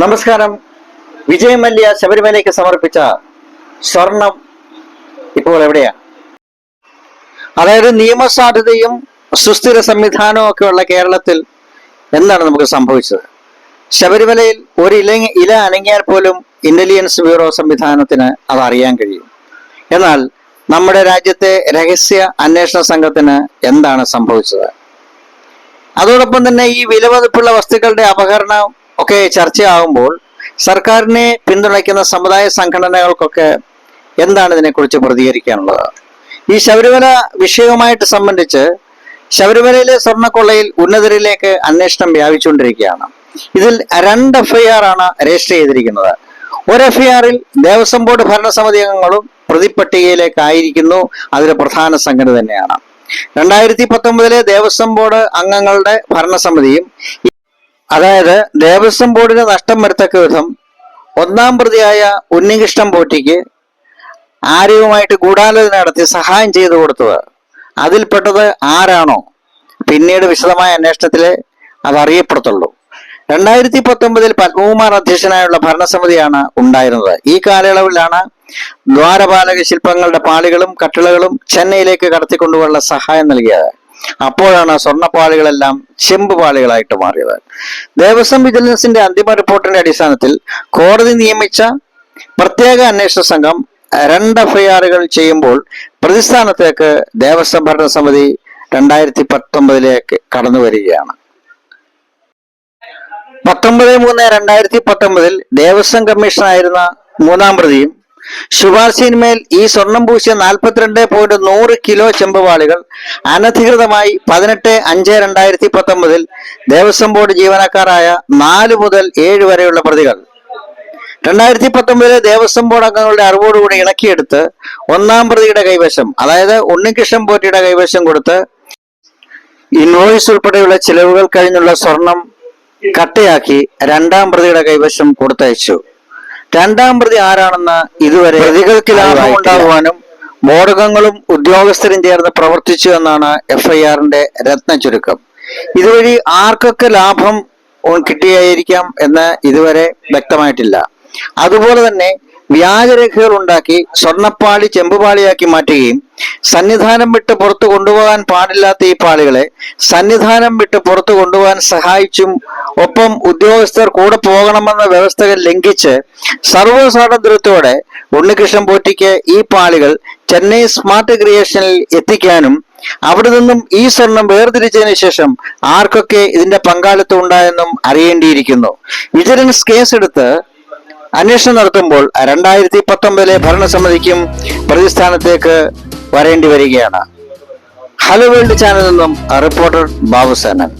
നമസ്കാരം. വിജയ് മല്യ ശബരിമലയ്ക്ക് സമർപ്പിച്ച സ്വർണം ഇപ്പോൾ എവിടെയാ? അതായത് നിയമസാധുതയും സുസ്ഥിര സംവിധാനവും ഒക്കെ ഉള്ള കേരളത്തിൽ എന്താണ് നമുക്ക് സംഭവിച്ചത്? ശബരിമലയിൽ ഒരു ഇല ഇല അനങ്ങിയാൽ പോലും ഇന്റലിജൻസ് ബ്യൂറോ സംവിധാനത്തിന് അത് അറിയാൻ കഴിയും. എന്നാൽ നമ്മുടെ രാജ്യത്തെ രഹസ്യ അന്വേഷണ സംഘത്തിന് എന്താണ് സംഭവിച്ചത്? അതോടൊപ്പം തന്നെ ഈ വിലവതിപ്പുള്ള വസ്തുക്കളുടെ അപഹരണം ഒക്കെ ചർച്ചയാകുമ്പോൾ സർക്കാരിനെ പിന്തുണയ്ക്കുന്ന സമുദായ സംഘടനകൾക്കൊക്കെ എന്താണ് ഇതിനെക്കുറിച്ച് പ്രതികരിക്കാനുള്ളത്? ഈ ശബരിമല വിഷയവുമായിട്ട് സംബന്ധിച്ച് ശബരിമലയിലെ സ്വർണക്കൊള്ളയിൽ ഉന്നതരിലേക്ക് അന്വേഷണം വ്യാപിച്ചുകൊണ്ടിരിക്കുകയാണ്. ഇതിൽ രണ്ട് എഫ്ഐആർ ആണ് രജിസ്റ്റർ ചെയ്തിരിക്കുന്നത്. ഒരു എഫ്ഐആറിൽ ദേവസ്വം ബോർഡ് ഭരണസമിതി അംഗങ്ങളും പ്രതിപട്ടികയിലേക്കായിരിക്കുന്നു. അതിലെ പ്രധാന സംഘടന തന്നെയാണ്. രണ്ടായിരത്തി പത്തൊമ്പതിലെ ദേവസ്വം ബോർഡ് അംഗങ്ങളുടെ ഭരണസമിതിയും അതായത് ദേവസ്വം ബോർഡിന് നഷ്ടം വരത്തക്ക വിധം ഒന്നാം പ്രതിയായ ഉണ്ണികൃഷ്ണൻ പോറ്റിക്ക് ആര്യവുമായിട്ട് ഗൂഢാലോചന നടത്തി സഹായം ചെയ്തു കൊടുത്തത്. അതിൽപ്പെട്ടത് ആരാണോ? പിന്നീട് വിശദമായ അന്വേഷണത്തിലെ അത് അറിയപ്പെടുത്തുള്ളൂ. രണ്ടായിരത്തി പത്തൊമ്പതിൽ പത്മകുമാർ അധ്യക്ഷനായുള്ള ഭരണസമിതിയാണ് ഉണ്ടായിരുന്നത്. ഈ കാലയളവിലാണ് ദ്വാരപാലക ശില്പങ്ങളുടെ പാളികളും കട്ടിളകളും ചെന്നൈയിലേക്ക് കടത്തിക്കൊണ്ടുപോകാനുള്ള സഹായം നൽകിയത്. അപ്പോഴാണ് സ്വർണപ്പാളികളെല്ലാം ചെമ്പ് പാളികളായിട്ട് മാറിയത്. ദേവസ്വം വിജിലൻസിന്റെ അന്തിമ റിപ്പോർട്ടിന്റെ അടിസ്ഥാനത്തിൽ കോടതി നിയമിച്ച പ്രത്യേക അന്വേഷണ സംഘം രണ്ട് എഫ്ഐആറുകൾ ചെയ്യുമ്പോൾ പ്രതിസ്ഥാനത്തേക്ക് ദേവസ്വം ഭരണസമിതി രണ്ടായിരത്തി പത്തൊമ്പതിലേക്ക് കടന്നു വരികയാണ്. പത്തൊമ്പത് മൂന്ന് രണ്ടായിരത്തി പത്തൊമ്പതിൽ ദേവസ്വം കമ്മീഷനായിരുന്ന മൂന്നാം പ്രതിയും ശുപാർശയിന്മേൽ ഈ സ്വർണം പൂശിയ നാൽപ്പത്തിരണ്ട് പോയിന്റ് നൂറ് കിലോ ചെമ്പുപാളികൾ അനധികൃതമായി പതിനെട്ട് അഞ്ച് രണ്ടായിരത്തി പത്തൊമ്പതിൽ ദേവസ്വം ബോർഡ് ജീവനക്കാരായ നാല് മുതൽ ഏഴ് വരെയുള്ള പ്രതികൾ. രണ്ടായിരത്തി പത്തൊമ്പതിലെ ദേവസ്വം ബോർഡ് അംഗങ്ങളുടെ അറിവോടുകൂടി ഇണക്കിയെടുത്ത് ഒന്നാം പ്രതിയുടെ കൈവശം അതായത് ഉണ്ണികൃഷ്ണൻ പോറ്റിയുടെ കൈവശം കൊടുത്ത് ഇൻവോയ്സ് ഉൾപ്പെടെയുള്ള ചിലവുകൾ കഴിഞ്ഞുള്ള സ്വർണം കട്ടയാക്കി രണ്ടാം പ്രതിയുടെ കൈവശം കൊടുത്തയച്ചു. രണ്ടാം പ്രതി ആരാണെന്ന് ഇതുവരെ പ്രതികൾക്ക് ലാഭം ഉണ്ടാകുവാനും മോടകങ്ങളും ഉദ്യോഗസ്ഥരും ചേർന്ന് പ്രവർത്തിച്ചു എന്നാണ് എഫ്ഐആറിന്റെ രത്ന ചുരുക്കം. ഇതുവഴി ആർക്കൊക്കെ ലാഭം കിട്ടിയായിരിക്കാം എന്ന് ഇതുവരെ വ്യക്തമായിട്ടില്ല. അതുപോലെ തന്നെ വ്യാജരേഖകൾ ഉണ്ടാക്കി സ്വർണപ്പാളി ചെമ്പുപാളിയാക്കി മാറ്റുകയും സന്നിധാനം വിട്ട് പുറത്തു കൊണ്ടുപോകാൻ പാടില്ലാത്ത ഈ പാളികളെ സന്നിധാനം വിട്ട് പുറത്തു കൊണ്ടുപോകാൻ സഹായിച്ചും ഒപ്പം ഉദ്യോഗസ്ഥർ കൂടെ പോകണമെന്ന വ്യവസ്ഥകൾ ലംഘിച്ച് സർവ സ്വാതന്ത്ര്യത്തോടെ ഉണ്ണികൃഷ്ണൻ പോറ്റിക്ക് ഈ പാളികൾ ചെന്നൈ സ്മാർട്ട് ക്രിയേഷനിൽ എത്തിക്കാനും അവിടെ നിന്നും ഈ സ്വർണം വേർതിരിച്ചതിന് ശേഷം ആർക്കൊക്കെ ഇതിന്റെ പങ്കാളിത്തം ഉണ്ടായെന്നും അറിയേണ്ടിയിരിക്കുന്നു. വിജിലൻസ് കേസെടുത്ത് അന്വേഷണം നടത്തുമ്പോൾ രണ്ടായിരത്തി പത്തൊമ്പതിലെ ഭരണസമിതിക്കും പ്രതിസ്ഥാനത്തേക്ക് വരേണ്ടി വരികയാണ്. ഹലോ വേൾഡ് ചാനലിൽ നിന്നും റിപ്പോർട്ടർ ബാബുസേനൻ